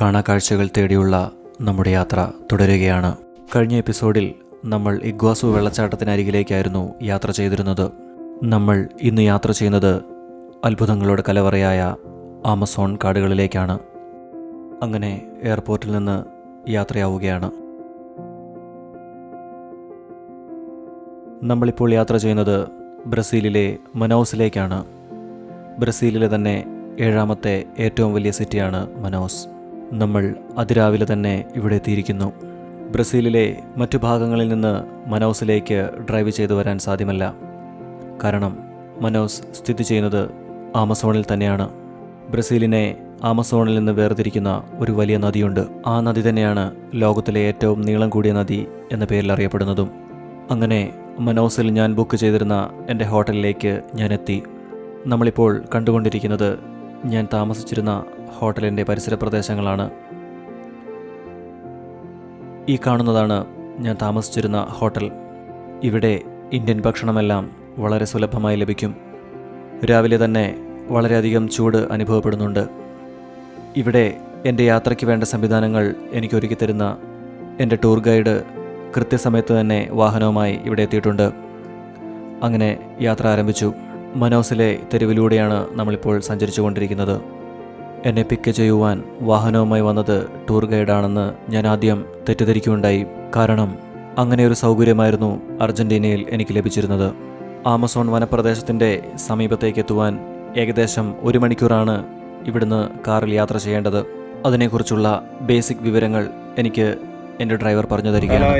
കാണാക്കാഴ്ചകൾ തേടിയുള്ള നമ്മുടെ യാത്ര തുടരുകയാണ്. കഴിഞ്ഞ എപ്പിസോഡിൽ നമ്മൾ ഇഗ്വാസു വെള്ളച്ചാട്ടത്തിനരികിലേക്കായിരുന്നു യാത്ര ചെയ്തിരുന്നത്. നമ്മൾ ഇന്ന് യാത്ര ചെയ്യുന്നത് അത്ഭുതങ്ങളുടെ കലവറയായ ആമസോൺ കാടുകളിലേക്കാണ്. അങ്ങനെ എയർപോർട്ടിൽ നിന്ന് യാത്രയാവുകയാണ്. നമ്മളിപ്പോൾ യാത്ര ചെയ്യുന്നത് ബ്രസീലിലെ മനോസിലേക്കാണ്. ബ്രസീലിലെ തന്നെ ഏഴാമത്തെ ഏറ്റവും വലിയ സിറ്റിയാണ് മനോസ്. നമ്മൾ അതിരാവിലെ തന്നെ ഇവിടെ എത്തിയിരിക്കുന്നു. ബ്രസീലിലെ മറ്റു ഭാഗങ്ങളിൽ നിന്ന് മനോസിലേക്ക് ഡ്രൈവ് ചെയ്തു വരാൻ സാധ്യമല്ല. കാരണം മനോസ് സ്ഥിതി ചെയ്യുന്നത് ആമസോണിൽ തന്നെയാണ്. ബ്രസീലിനെ ആമസോണിൽ നിന്ന് വേർതിരിക്കുന്ന ഒരു വലിയ നദിയുണ്ട്. ആ നദി തന്നെയാണ് ലോകത്തിലെ ഏറ്റവും നീളം കൂടിയ നദി എന്ന പേരിൽ അറിയപ്പെടുന്നതും. അങ്ങനെ മനോസിൽ ഞാൻ ബുക്ക് ചെയ്തിരുന്ന എന്റെ ഹോട്ടലിലേക്ക് ഞാൻ എത്തി. നമ്മളിപ്പോൾ കണ്ടുകൊണ്ടിരിക്കുന്നത് ഞാൻ താമസിച്ചിരുന്ന ഹോട്ടലിന്റെ പരിസര പ്രദേശങ്ങളാണ്. ഈ കാണുന്നതാണ് ഞാൻ താമസിച്ചിരുന്ന ഹോട്ടൽ. ഇവിടെ ഇന്ത്യൻ ഭക്ഷണമെല്ലാം വളരെ സുലഭമായി ലഭിക്കും. രാവിലെ തന്നെ വളരെയധികം ചൂട് അനുഭവപ്പെടുന്നുണ്ട്. ഇവിടെ എന്റെ യാത്രയ്ക്ക് വേണ്ട സംവിധാനങ്ങൾ എനിക്ക് ഒരുക്കി തരുന്ന എന്റെ ടൂർ ഗൈഡ് കൃത്യസമയത്ത് തന്നെ വാഹനവുമായി ഇവിടെ എത്തിയിട്ടുണ്ട്. അങ്ങനെ യാത്ര ആരംഭിച്ചു. മനോസിലെ തെരുവിലൂടെയാണ് നമ്മളിപ്പോൾ സഞ്ചരിച്ചു കൊണ്ടിരിക്കുന്നത് എന്നെ പിക്ക് ചെയ്യുവാൻ വാഹനവുമായി വന്നത് ടൂർ ഗൈഡാണെന്ന് ഞാൻ ആദ്യം തെറ്റിദ്ധരിക്കുകയുണ്ടായി കാരണം അങ്ങനെ ഒരു സൗകര്യമായിരുന്നു അർജന്റീനയിൽ എനിക്ക് ലഭിച്ചിരുന്നത് ആമസോൺ വനപ്രദേശത്തിന്റെ സമീപത്തേക്ക് എത്തുവാൻ ഏകദേശം ഒരു മണിക്കൂറാണ് ഇവിടുന്ന് കാറിൽ യാത്ര ചെയ്യേണ്ടത് അതിനെക്കുറിച്ചുള്ള ബേസിക് വിവരങ്ങൾ എനിക്ക് എന്റെ ഡ്രൈവർ പറഞ്ഞു തരികയാണ്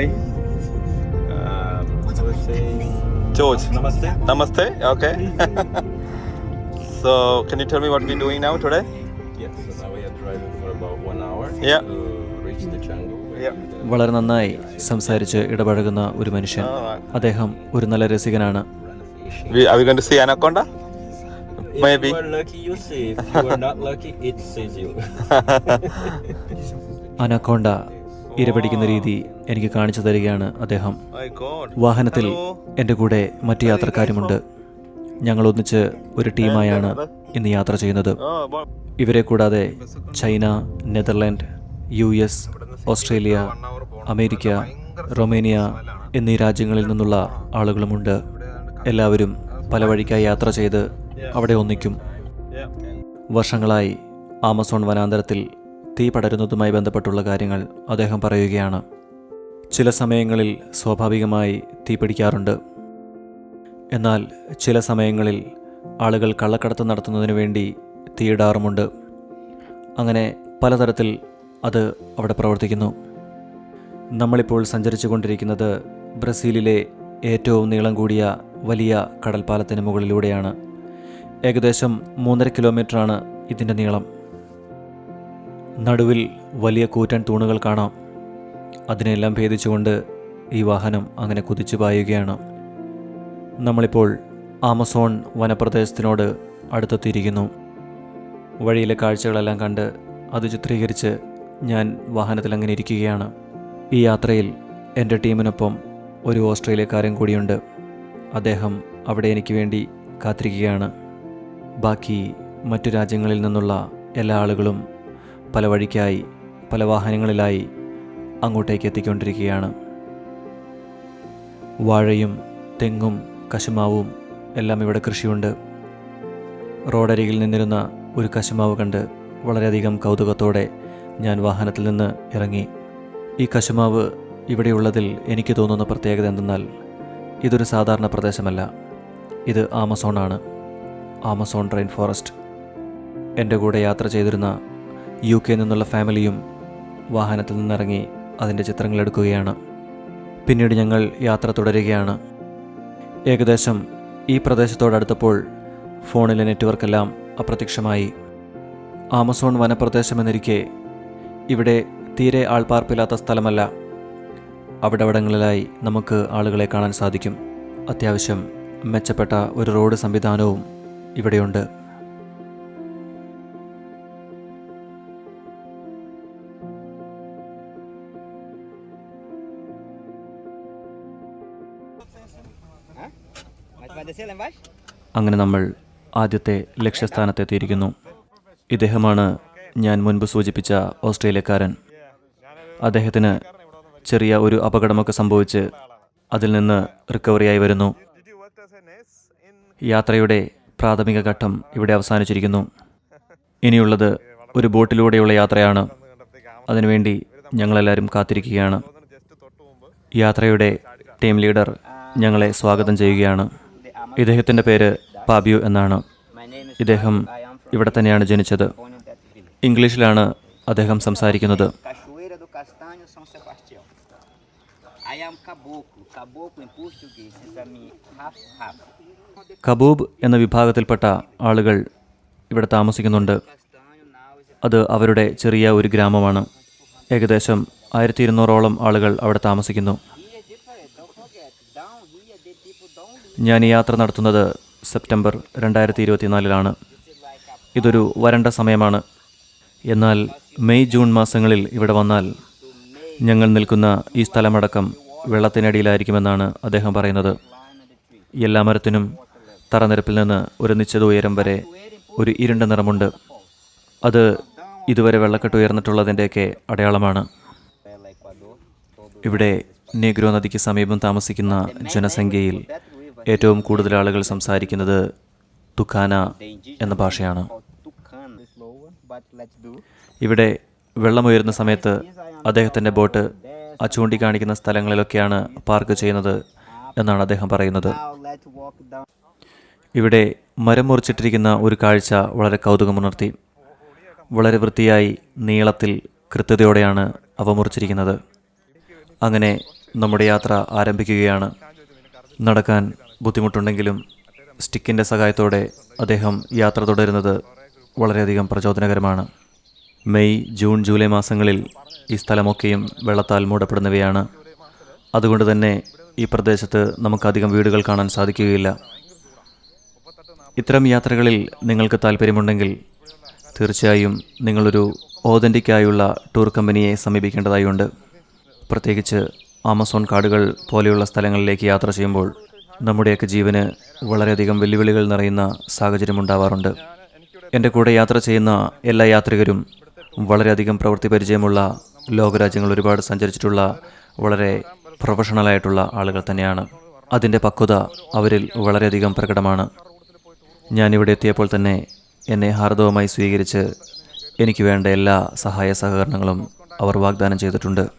George namaste namaste okay so George. Namaste. Namaste. Okay. so, can you tell me what we're doing now today? Yes, so now we are driving for about one hour to reach the jungle. where Yeah. we then വളരെ നന്നായി സംസാരിച്ച് ഇടപഴകുന്ന ഒരു മനുഷ്യൻ അദ്ദേഹം ഒരു നല്ല രസികനാണ് run a fishing. We, are going to see anaconda? Maybe. lucky, you see. If you are not lucky, it sees you. Anaconda ഇരപിടിക്കുന്ന രീതി എനിക്ക് കാണിച്ചു തരികയാണ് അദ്ദേഹം. വാഹനത്തിൽ. എന്റെ കൂടെ മറ്റു യാത്രക്കാരുമുണ്ട് ഞങ്ങൾ ഒന്നിച്ച് ഒരു ടീമായാണ് ഇന്ന് യാത്ര ചെയ്യുന്നത്. ഇവരെ കൂടാതെ China Netherland U S Australia America Romania എന്നീ രാജ്യങ്ങളിൽ നിന്നുള്ള ആളുകളുമുണ്ട്. എല്ലാവരും പല വഴിക്കായി യാത്ര ചെയ്ത് അവിടെ ഒന്നിക്കും. വർഷങ്ങളായി ആമസോൺ വനാന്തരത്തിൽ തീ പടരുന്നതുമായി ബന്ധപ്പെട്ടുള്ള കാര്യങ്ങൾ അദ്ദേഹം പറയുകയാണ്. ചില സമയങ്ങളിൽ സ്വാഭാവികമായി തീ പിടിക്കാറുണ്ട്. എന്നാൽ ചില സമയങ്ങളിൽ ആളുകൾ കള്ളക്കടത്ത് നടത്തുന്നതിന് വേണ്ടി തീയിടാറുമുണ്ട്. അങ്ങനെ പലതരത്തിൽ അത് അവിടെ പ്രവർത്തിക്കുന്നു. നമ്മളിപ്പോൾ സഞ്ചരിച്ചു കൊണ്ടിരിക്കുന്നത് ബ്രസീലിലെ ഏറ്റവും നീളം കൂടിയ വലിയ കടൽപ്പാലത്തിന് മുകളിലൂടെയാണ്. ഏകദേശം മൂന്നര കിലോമീറ്ററാണ് ഇതിന്റെ നീളം. നടുവിൽ വലിയ കൂറ്റൻ തൂണുകൾ കാണാം. അതിനെല്ലാം ഭേദിച്ചുകൊണ്ട് ഈ വാഹനം അങ്ങനെ കുതിച്ചു പായുകയാണ്. നമ്മളിപ്പോൾ ആമസോൺ വനപ്രദേശത്തിനോട് അടുത്തെത്തിയിരിക്കുന്നു. വഴിയിലെ കാഴ്ചകളെല്ലാം കണ്ട് അത് ചിത്രീകരിച്ച് ഞാൻ വാഹനത്തിൽ അങ്ങനെ ഇരിക്കുകയാണ്. ഈ യാത്രയിൽ എന്റെ ടീമിനൊപ്പം ഒരു ഓസ്ട്രേലിയക്കാരൻ കൂടിയുണ്ട്. അദ്ദേഹം അവിടെ എനിക്ക് വേണ്ടി കാത്തിരിക്കുകയാണ്. ബാക്കി മറ്റു രാജ്യങ്ങളിൽ നിന്നുള്ള എല്ലാ ആളുകളും പല വഴിക്കായി പല വാഹനങ്ങളിലായി അങ്ങോട്ടേക്ക് എത്തിക്കൊണ്ടിരിക്കുകയാണ്. വാഴയും തെങ്ങും കശുമാവും എല്ലാം ഇവിടെ കൃഷിയുണ്ട്. റോഡരികിൽ നിന്നിരുന്ന ഒരു കശുമാവ് കണ്ട് വളരെയധികം കൗതുകത്തോടെ ഞാൻ വാഹനത്തിൽ നിന്ന് ഇറങ്ങി. ഈ കശുമാവ് ഇവിടെയുള്ളതിൽ എനിക്ക് തോന്നുന്ന പ്രത്യേകത എന്തെന്നാൽ ഇതൊരു സാധാരണ പ്രദേശമല്ല. ഇത് ആമസോണാണ് ആമസോൺ റെയിൻ ഫോറസ്റ്റ്. എന്റെ കൂടെ യാത്ര ചെയ്തിരുന്ന യു കെ നിന്നുള്ള ഫാമിലിയും വാഹനത്തിൽ നിന്നിറങ്ങി അതിന്റെ ചിത്രങ്ങൾ എടുക്കുകയാണ്. പിന്നീട് ഞങ്ങൾ യാത്ര തുടരുകയാണ്. ഏകദേശം ഈ പ്രദേശത്തോടടുത്തപ്പോൾ ഫോണിലെ നെറ്റ്വർക്കെല്ലാം അപ്രത്യക്ഷമായി. ആമസോൺ വനപ്രദേശമെന്നിരിക്കെ ഇവിടെ തീരെ ആൾപ്പാർപ്പില്ലാത്ത സ്ഥലമല്ല. അവിടവിടങ്ങളിലായി നമുക്ക് ആളുകളെ കാണാൻ സാധിക്കും. അത്യാവശ്യം മെച്ചപ്പെട്ട ഒരു റോഡ് സംവിധാനവും ഇവിടെയുണ്ട്. അങ്ങനെ നമ്മൾ ആദ്യത്തെ ലക്ഷ്യസ്ഥാനത്തെത്തിയിരിക്കുന്നു. ഇദ്ദേഹമാണ് ഞാൻ മുൻപ് സൂചിപ്പിച്ച ഓസ്ട്രേലിയക്കാരൻ. അദ്ദേഹത്തിന് ചെറിയ ഒരു അപകടമൊക്കെ സംഭവിച്ച് അതിൽ നിന്ന് റിക്കവറിയായി വരുന്നു. യാത്രയുടെ പ്രാഥമിക ഘട്ടം ഇവിടെ അവസാനിച്ചിരിക്കുന്നു. ഇനിയുള്ളത് ഒരു ബോട്ടിലൂടെയുള്ള യാത്രയാണ്. അതിനുവേണ്ടി ഞങ്ങളെല്ലാവരും കാത്തിരിക്കുകയാണ്. യാത്രയുടെ ടീം ലീഡർ ഞങ്ങളെ സ്വാഗതം ചെയ്യുകയാണ്. ഇദ്ദേഹത്തിന്റെ പേര് പാബിയു എന്നാണ്. ഇദ്ദേഹം ഇവിടെ തന്നെയാണ് ജനിച്ചത്. ഇംഗ്ലീഷിലാണ് അദ്ദേഹം സംസാരിക്കുന്നത്. കബൂബ് എന്ന വിഭാഗത്തിൽപ്പെട്ട ആളുകൾ ഇവിടെ താമസിക്കുന്നുണ്ട്. അത് അവരുടെ ചെറിയ ഒരു ഗ്രാമമാണ്. ഏകദേശം ആയിരത്തി ഇരുന്നൂറോളം ആളുകൾ അവിടെ താമസിക്കുന്നു here different. Don't forget. Down here the people don't ഞാൻ ഈ യാത്ര നടത്തുന്നത് സെപ്റ്റംബർ രണ്ടായിരത്തി ഇരുപത്തിനാലിലാണ് ഇതൊരു വരണ്ട സമയമാണ്. എന്നാൽ മെയ് ജൂൺ മാസങ്ങളിൽ ഇവിടെ വന്നാൽ ഞങ്ങൾ നിൽക്കുന്ന ഈ സ്ഥലമടക്കം വെള്ളത്തിനടിയിലായിരിക്കുമെന്നാണ് അദ്ദേഹം പറയുന്നത്. എല്ലാ മരത്തിനും തറനിരപ്പിൽ നിന്ന് ഒരു നിശ്ചിത ഉയരം വരെ ഒരു ഇരുണ്ട നിറമുണ്ട്. അത് ഇതുവരെ വെള്ളക്കെട്ട് ഉയർന്നിട്ടുള്ളതിന്റെയൊക്കെ അടയാളമാണ്. ഇവിടെ നെഗ്രോ നദിക്ക് സമീപം താമസിക്കുന്ന ജനസംഖ്യയിൽ ഏറ്റവും കൂടുതൽ ആളുകൾ സംസാരിക്കുന്നത് തുഖാന എന്ന ഭാഷയാണ്. ഇവിടെ വെള്ളമുയരുന്ന സമയത്ത് അദ്ദേഹത്തിന്റെ ബോട്ട് ആ ചൂണ്ടിക്കാണിക്കുന്ന സ്ഥലങ്ങളിലൊക്കെയാണ് പാർക്ക് ചെയ്യുന്നത് എന്നാണ് അദ്ദേഹം പറയുന്നത്. ഇവിടെ മരം മുറിച്ചിട്ടിരിക്കുന്ന ഒരു കാഴ്ച വളരെ കൗതുകമുണർത്തി. വളരെ വൃത്തിയായി നീളത്തിൽ കൃത്യതയോടെയാണ് അവ മുറിച്ചിരിക്കുന്നത്. അങ്ങനെ നമ്മുടെ യാത്ര ആരംഭിക്കുകയാണ്. നടക്കാൻ ബുദ്ധിമുട്ടുണ്ടെങ്കിലും സ്റ്റിക്കിന്റെ സഹായത്തോടെ അദ്ദേഹം യാത്ര തുടരുന്നത് വളരെയധികം പ്രചോദനകരമാണ്. മെയ് ജൂൺ ജൂലൈ മാസങ്ങളിൽ ഈ സ്ഥലമൊക്കെയും വെള്ളത്താൽ മൂടപ്പെടുന്നവയാണ്. അതുകൊണ്ട് തന്നെ ഈ പ്രദേശത്ത് നമുക്കധികം വീടുകൾ കാണാൻ സാധിക്കുകയില്ല. ഇത്തരം യാത്രകളിൽ നിങ്ങൾക്ക് താല്പര്യമുണ്ടെങ്കിൽ തീർച്ചയായും നിങ്ങളൊരു ഓതന്റിക്കായുള്ള ടൂർ കമ്പനിയെ സമീപിക്കേണ്ടതായുണ്ട്. പ്രത്യേകിച്ച് ആമസോൺ കാടുകൾ പോലെയുള്ള സ്ഥലങ്ങളിലേക്ക് യാത്ര ചെയ്യുമ്പോൾ നമ്മുടെയൊക്കെ ജീവന് വളരെയധികം വെല്ലുവിളികൾ നിറയുന്ന സാഹചര്യമുണ്ടാവാറുണ്ട് എന്റെ കൂടെ യാത്ര ചെയ്യുന്ന എല്ലാ യാത്രികരും വളരെയധികം പ്രവൃത്തി പരിചയമുള്ള ലോകരാജ്യങ്ങൾ ഒരുപാട് സഞ്ചരിച്ചിട്ടുള്ള വളരെ പ്രൊഫഷണലായിട്ടുള്ള ആളുകൾ തന്നെയാണ്. അതിന്റെ പക്വത അവരിൽ വളരെയധികം പ്രകടമാണ്. ഞാനിവിടെ എത്തിയപ്പോൾ തന്നെ എന്നെ ഹാർദവമായി സ്വീകരിച്ച് എനിക്ക് വേണ്ട എല്ലാ സഹായ സഹകരണങ്ങളും അവർ വാഗ്ദാനം ചെയ്തിട്ടുണ്ട്.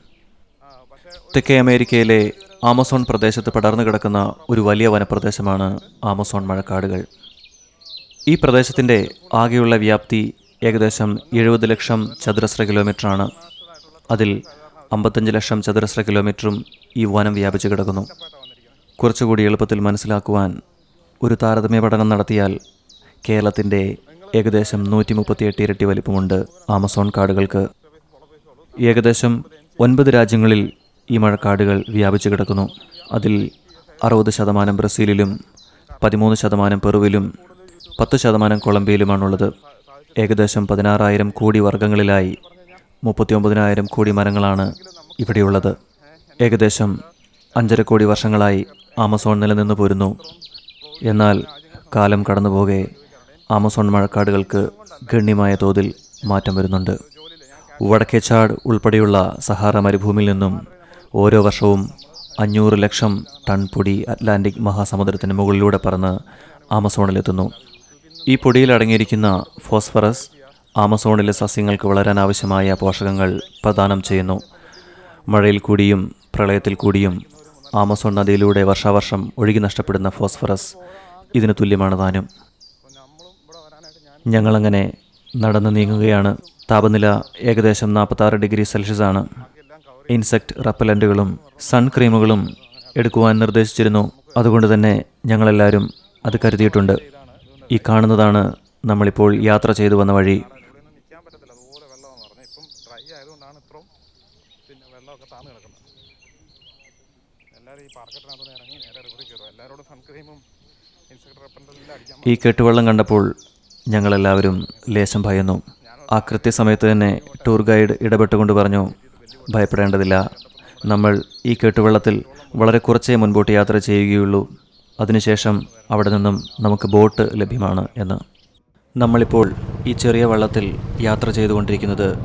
തെക്കേ അമേരിക്കയിലെ ആമസോൺ പ്രദേശത്ത് പടർന്നു കിടക്കുന്ന ഒരു വലിയ വനപ്രദേശമാണ് ആമസോൺ മഴക്കാടുകൾ. ഈ പ്രദേശത്തിന്റെ ആകെയുള്ള വ്യാപ്തി ഏകദേശം എഴുപത് ലക്ഷം ചതുരശ്ര കിലോമീറ്ററാണ്. അതിൽ അമ്പത്തഞ്ച് ലക്ഷം ചതുരശ്ര കിലോമീറ്ററും ഈ വനം വ്യാപിച്ചു കിടക്കുന്നു. കുറച്ചുകൂടി എളുപ്പത്തിൽ മനസ്സിലാക്കുവാൻ ഒരു താരതമ്യ പഠനം നടത്തിയാൽ കേരളത്തിന്റെ ഏകദേശം നൂറ്റി മുപ്പത്തിയെട്ട് ഇരട്ടി വലിപ്പമുണ്ട് ആമസോൺ കാടുകൾക്ക്. ഏകദേശം ഒൻപത് രാജ്യങ്ങളിൽ ഈ മഴക്കാടുകൾ വ്യാപിച്ചു കിടക്കുന്നു. അതിൽ അറുപത് ശതമാനം ബ്രസീലിലും പതിമൂന്ന് ശതമാനം പെറുവിലും പത്ത് ശതമാനം കൊളംബിയയിലുമാണുള്ളത്. ഏകദേശം പതിനാറായിരം കോടി വർഗങ്ങളിലായി മുപ്പത്തിയൊമ്പതിനായിരം കോടി മരങ്ങളാണ് ഇവിടെയുള്ളത്. ഏകദേശം അഞ്ചര കോടി വർഷങ്ങളായി ആമസോൺ നിലനിന്ന് പോരുന്നു. എന്നാൽ കാലം കടന്നുപോകെ ആമസോൺ മഴക്കാടുകൾക്ക് ഗണ്യമായ തോതിൽ മാറ്റം വരുന്നുണ്ട്. വടക്കേ വടക്കേച്ചാട് ഉൾപ്പെടെയുള്ള സഹാറ മരുഭൂമിയിൽ നിന്നും ഓരോ വർഷവും അഞ്ഞൂറ് ലക്ഷം ടൺ പൊടി അറ്റ്ലാന്റിക് മഹാസമുദ്രത്തിന് മുകളിലൂടെ പറന്ന് ആമസോണിലെത്തുന്നു. ഈ പൊടിയിൽ അടങ്ങിയിരിക്കുന്ന ഫോസ്ഫറസ് ആമസോണിലെ സസ്യങ്ങൾക്ക് വളരാൻ ആവശ്യമായ പോഷകങ്ങൾ പ്രദാനം ചെയ്യുന്നു. മഴയിൽ കൂടിയും പ്രളയത്തിൽ കൂടിയും ആമസോൺ നദിയിലൂടെ വർഷാവർഷം ഒഴുകി നഷ്ടപ്പെടുന്ന ഫോസ്ഫറസ് ഇതിന് തുല്യമാണ് താനും. ഞങ്ങളങ്ങനെ നടന്ന് നീങ്ങുകയാണ്. താപനില ഏകദേശം നാൽപ്പത്താറ് ഡിഗ്രി സെൽഷ്യസ് ആണ് ഇൻസെക്റ്റ് റപ്പലന്റുകളും സൺക്രീമുകളും എടുക്കുവാൻ നിർദ്ദേശിച്ചിരുന്നു. അതുകൊണ്ട് തന്നെ ഞങ്ങളെല്ലാവരും അത് കരുതിയിട്ടുണ്ട്. ഈ കാണുന്നതാണ് നമ്മളിപ്പോൾ യാത്ര ചെയ്തു വന്ന വഴി. ഇൻസെക്ട് ഈ കെട്ടുവെള്ളം കണ്ടപ്പോൾ ഞങ്ങളെല്ലാവരും ലേശം ഭയന്നു. ആ കൃത്യസമയത്ത് തന്നെ ടൂർ ഗൈഡ് ഇടപെട്ടുകൊണ്ട് പറഞ്ഞു ഭയപ്പെടേണ്ടതില്ല. നമ്മൾ ഈ കെട്ടുവെള്ളത്തിൽ വളരെ കുറച്ചേ മുൻപോട്ട് യാത്ര ചെയ്യുകയുള്ളൂ. അതിനുശേഷം അവിടെ നിന്നും നമുക്ക് ബോട്ട് ലഭ്യമാണ് എന്ന്. നമ്മളിപ്പോൾ ഈ ചെറിയ വള്ളത്തിൽ യാത്ര ചെയ്തുകൊണ്ടിരിക്കുന്നത്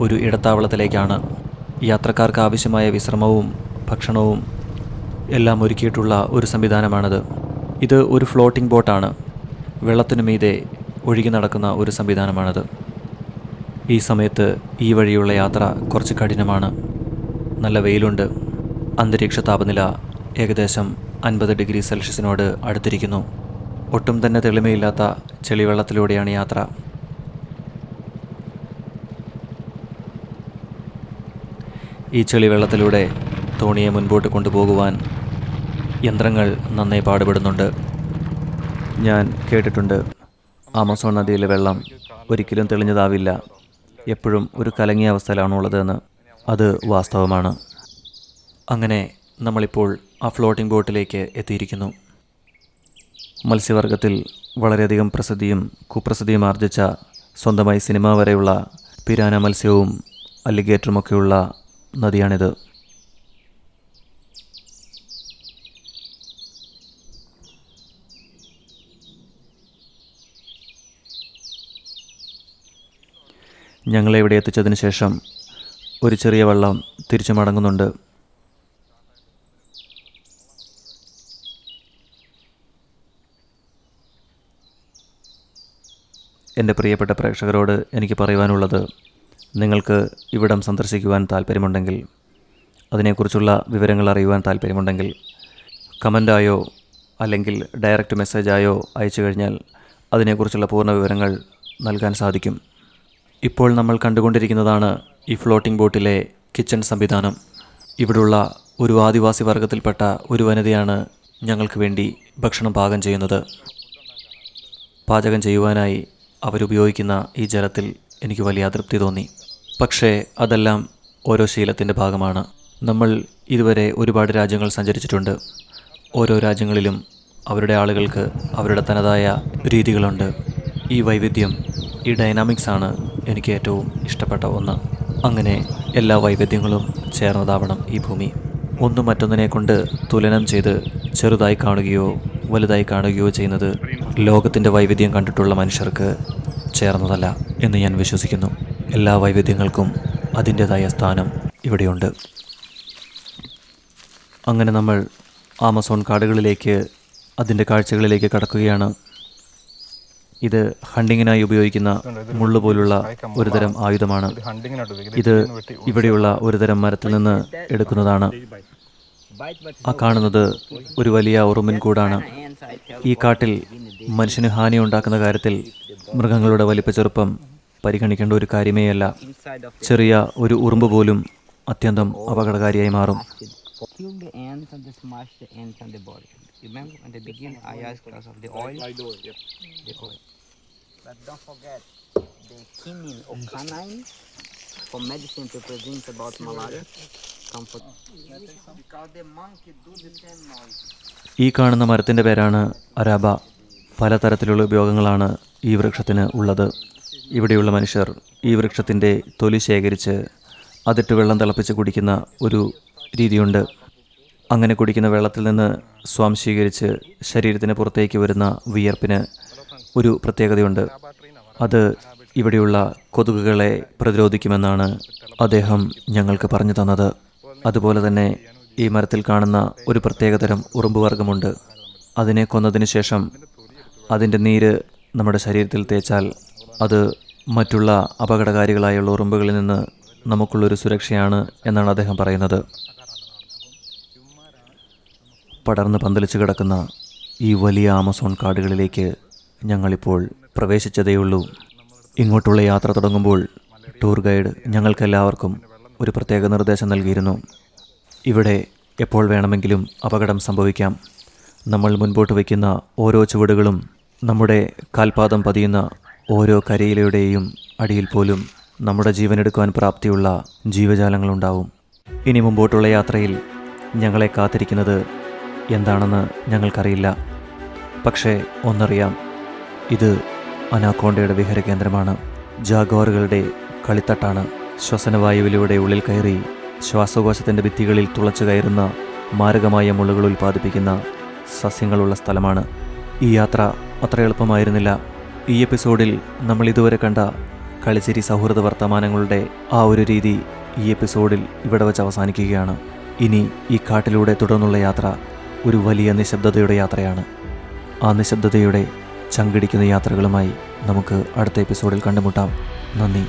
ഒരു ഇടത്താവളത്തിലേക്കാണ്. യാത്രക്കാർക്ക് ആവശ്യമായ വിശ്രമവും ഭക്ഷണവും എല്ലാം ഒരുക്കിയിട്ടുള്ള ഒരു സംവിധാനമാണിത്. ഇത് ഒരു ഫ്ലോട്ടിംഗ് ബോട്ടാണ്. വെള്ളത്തിനു മീതെ ഒഴുകി നടക്കുന്ന ഒരു സംവിധാനമാണിത്. ഈ സമയത്ത് ഈ വഴിയുള്ള യാത്ര കുറച്ച് കഠിനമാണ്. നല്ല വെയിലുണ്ട്. അന്തരീക്ഷ താപനില ഏകദേശം അൻപത് ഡിഗ്രി സെൽഷ്യസിനോട് അടുത്തിരിക്കുന്നു. ഒട്ടും തന്നെ തെളിമയില്ലാത്ത ചെളിവെള്ളത്തിലൂടെയാണ് യാത്ര. ഈ ചെളിവെള്ളത്തിലൂടെ തോണിയെ മുൻപോട്ട് കൊണ്ടുപോകുവാൻ യന്ത്രങ്ങൾ നന്നായി പാടുപെടുന്നുണ്ട്. ഞാൻ കേട്ടിട്ടുണ്ട് ആമസോൺ നദിയിലെ വെള്ളം ഒരിക്കലും തെളിഞ്ഞതാവില്ല. എപ്പോഴും ഒരു കലങ്ങിയ അവസ്ഥയിലാണുള്ളതെന്ന് അത് വാസ്തവമാണ്. അങ്ങനെ നമ്മളിപ്പോൾ ആ ഫ്ലോട്ടിംഗ് ബോട്ടിലേക്ക് എത്തിയിരിക്കുന്നു. മത്സ്യവർഗത്തിൽ വളരെയധികം പ്രസിദ്ധിയും കുപ്രസിദ്ധിയും ആർജിച്ച സ്വന്തമായി സിനിമ വരെയുള്ള പിരാന മത്സ്യവും അല്ലിഗേറ്ററുമൊക്കെയുള്ള നദിയാണിത്. ഞങ്ങളെ ഇവിടെ എത്തിച്ചതിന് ശേഷം ഒരു ചെറിയ വള്ളം തിരിച്ചു മടങ്ങുന്നുണ്ട്. എന്റെ പ്രിയപ്പെട്ട പ്രേക്ഷകരോട് എനിക്ക് പറയുവാനുള്ളത് നിങ്ങൾക്ക് ഇവിടം സന്ദർശിക്കുവാൻ താല്പര്യമുണ്ടെങ്കിൽ അതിനെക്കുറിച്ചുള്ള വിവരങ്ങൾ അറിയുവാൻ താല്പര്യമുണ്ടെങ്കിൽ കമന്റായോ അല്ലെങ്കിൽ ഡയറക്റ്റ് മെസ്സേജായോ അയച്ചു കഴിഞ്ഞാൽ അതിനെക്കുറിച്ചുള്ള പൂർണ വിവരങ്ങൾ നൽകാൻ സാധിക്കും. ഇപ്പോൾ നമ്മൾ കണ്ടുകൊണ്ടിരിക്കുന്നതാണ് ഈ ഫ്ലോട്ടിംഗ് ബോട്ടിലെ കിച്ചൺ സംവിധാനം. ഇവിടുള്ള ഒരു ആദിവാസി വർഗത്തിൽപ്പെട്ട ഒരു വനിതയാണ് ഞങ്ങൾക്ക് വേണ്ടി ഭക്ഷണം പാകം ചെയ്യുന്നത്. പാചകം ചെയ്യുവാനായി അവരുപയോഗിക്കുന്ന ഈ ജലത്തിൽ എനിക്ക് വലിയ അതൃപ്തി തോന്നി. പക്ഷേ അതെല്ലാം ഓരോ ശീലത്തിന്റെ ഭാഗമാണ്. നമ്മൾ ഇതുവരെ ഒരുപാട് രാജ്യങ്ങൾ സഞ്ചരിച്ചിട്ടുണ്ട്. ഓരോ രാജ്യങ്ങളിലും അവരുടെ ആളുകൾക്ക് അവരുടെ തനതായ രീതികളുണ്ട്. ഈ വൈവിധ്യം ഈ ഡൈനാമിക്സ് ആണ് എനിക്ക് ഏറ്റവും ഇഷ്ടപ്പെട്ട ഒന്ന്. അങ്ങനെ എല്ലാ വൈവിധ്യങ്ങളും ചേർന്നതാവണം ഈ ഭൂമി. ഒന്നും മറ്റൊന്നിനെ കൊണ്ട് തുലനം ചെയ്ത് ചെറുതായി കാണുകയോ വലുതായി കാണുകയോ ചെയ്യുന്നത് ലോകത്തിന്റെ വൈവിധ്യം കണ്ടിട്ടുള്ള മനുഷ്യർക്ക് ചേർന്നതല്ല എന്ന് ഞാൻ വിശ്വസിക്കുന്നു. എല്ലാ വൈവിധ്യങ്ങൾക്കും അതിന്റെതായ സ്ഥാനം ഇവിടെയുണ്ട്. അങ്ങനെ നമ്മൾ ആമസോൺ കാടുകളിലേക്ക് അതിന്റെ കാഴ്ചകളിലേക്ക് കടക്കുകയാണ് ഇത് ഹണ്ടിങ്ങിനായി ഉപയോഗിക്കുന്ന മുള്ളു പോലുള്ള ഒരുതരം ആയുധമാണ്. ഇത് ഇവിടെയുള്ള ഒരുതരം മരത്തിൽ നിന്ന് എടുക്കുന്നതാണ്. ആ കാണുന്നത് ഒരു വലിയ ഉറുമ്പിൻ കൂടാണ്. ഈ കാട്ടിൽ മനുഷ്യന് ഹാനി ഉണ്ടാക്കുന്ന കാര്യത്തിൽ മൃഗങ്ങളുടെ വലിപ്പ ചെറുപ്പം പരിഗണിക്കേണ്ട ഒരു കാര്യമേയല്ല. ചെറിയ ഒരു ഉറുമ്പ് പോലും അത്യന്തം അപകടകാരിയായി മാറും. Remember when they begin, I asked because of the oil. The oil. But don't forget the quinine or canine for medicine to prevent about malaria. Comfort. Because the monkey do the same noise. ഈ കാണുന്ന മരത്തിന്റെ പേരാണ് അരാബ പലതരത്തിലുള്ള ഉപയോഗങ്ങളാണ് ഈ വൃക്ഷത്തിന് ഉള്ളത് ഇവിടെയുള്ള മനുഷ്യർ ഈ വൃക്ഷത്തിന്റെ തൊലി ശേഖരിച്ച് അതിട്ട് വെള്ളം തിളപ്പിച്ച് കുടിക്കുന്ന ഒരു രീതിയുണ്ട് അങ്ങനെ കുടിക്കുന്ന വെള്ളത്തിൽ നിന്ന് സ്വാംശീകരിച്ച് ശരീരത്തിന് പുറത്തേക്ക് വരുന്ന വിയർപ്പിന് ഒരു പ്രത്യേകതയുണ്ട്. അത് ഇവിടെയുള്ള കൊതുകുകളെ പ്രതിരോധിക്കുമെന്നാണ് അദ്ദേഹം ഞങ്ങൾക്ക് പറഞ്ഞു തന്നത്. അതുപോലെ തന്നെ ഈ മരത്തിൽ കാണുന്ന ഒരു പ്രത്യേകതരം ഉറുമ്പുവർഗമുണ്ട് അതിനെ കൊന്നതിന് ശേഷം അതിന്റെ നീര് നമ്മുടെ ശരീരത്തിൽ തേച്ചാൽ അത് മറ്റുള്ള അപകടകാരികളായുള്ള ഉറുമ്പുകളിൽ നിന്ന് നമുക്കുള്ളൊരു സുരക്ഷയാണ് എന്നാണ് അദ്ദേഹം പറയുന്നത്. പടർന്ന് പന്തലിച്ച് കിടക്കുന്ന ഈ വലിയ ആമസോൺ കാടുകളിലേക്ക് ഞങ്ങളിപ്പോൾ പ്രവേശിച്ചതേയുള്ളൂ. ഇങ്ങോട്ടുള്ള യാത്ര തുടങ്ങുമ്പോൾ ടൂർ ഗൈഡ് ഞങ്ങൾക്കെല്ലാവർക്കും ഒരു പ്രത്യേക നിർദ്ദേശം നൽകിയിരുന്നു. ഇവിടെ എപ്പോൾ വേണമെങ്കിലും അപകടം സംഭവിക്കാം. നമ്മൾ മുൻപോട്ട് വയ്ക്കുന്ന ഓരോ ചുവടുകളും നമ്മുടെ കാൽപാദം പതിയുന്ന ഓരോ കരയിലയുടെയും അടിയിൽ പോലും നമ്മുടെ ജീവനെടുക്കുവാൻ പ്രാപ്തിയുള്ള ജീവജാലങ്ങളുണ്ടാവും. ഇനി മുമ്പോട്ടുള്ള യാത്രയിൽ ഞങ്ങളെ കാത്തിരിക്കുന്നത് എന്താണെന്ന് ഞങ്ങൾക്കറിയില്ല. പക്ഷേ ഒന്നറിയാം ഇത് അനാക്കോണ്ടയുടെ വിഹര കേന്ദ്രമാണ് ജാഗോറുകളുടെ കളിത്തട്ടാണ്. ശ്വസനവായുവിലൂടെ ഉള്ളിൽ കയറി ശ്വാസകോശത്തിന്റെ ഭിത്തികളിൽ തുളച്ചു കയറുന്ന മാരകമായ മുള്ളുകൾ ഉൽപ്പാദിപ്പിക്കുന്ന സസ്യങ്ങളുള്ള സ്ഥലമാണ്. ഈ യാത്ര അത്ര എളുപ്പമായിരുന്നില്ല. ഈ എപ്പിസോഡിൽ നമ്മൾ ഇതുവരെ കണ്ട കളിച്ചിരി സൗഹൃദ വർത്തമാനങ്ങളുടെ ആ ഒരു രീതി ഈ എപ്പിസോഡിൽ ഇവിടെ വച്ച് അവസാനിക്കുകയാണ്. ഇനി ഈ കാട്ടിലൂടെ തുടർന്നുള്ള യാത്ര ഒരു വലിയ നിശബ്ദതയുടെ യാത്രയാണ്. ആ നിശബ്ദതയുടെ ചങ്കിടിക്കുന്ന യാത്രകളുമായി നമുക്ക് അടുത്ത എപ്പിസോഡിൽ കണ്ടുമുട്ടാം. നന്ദി.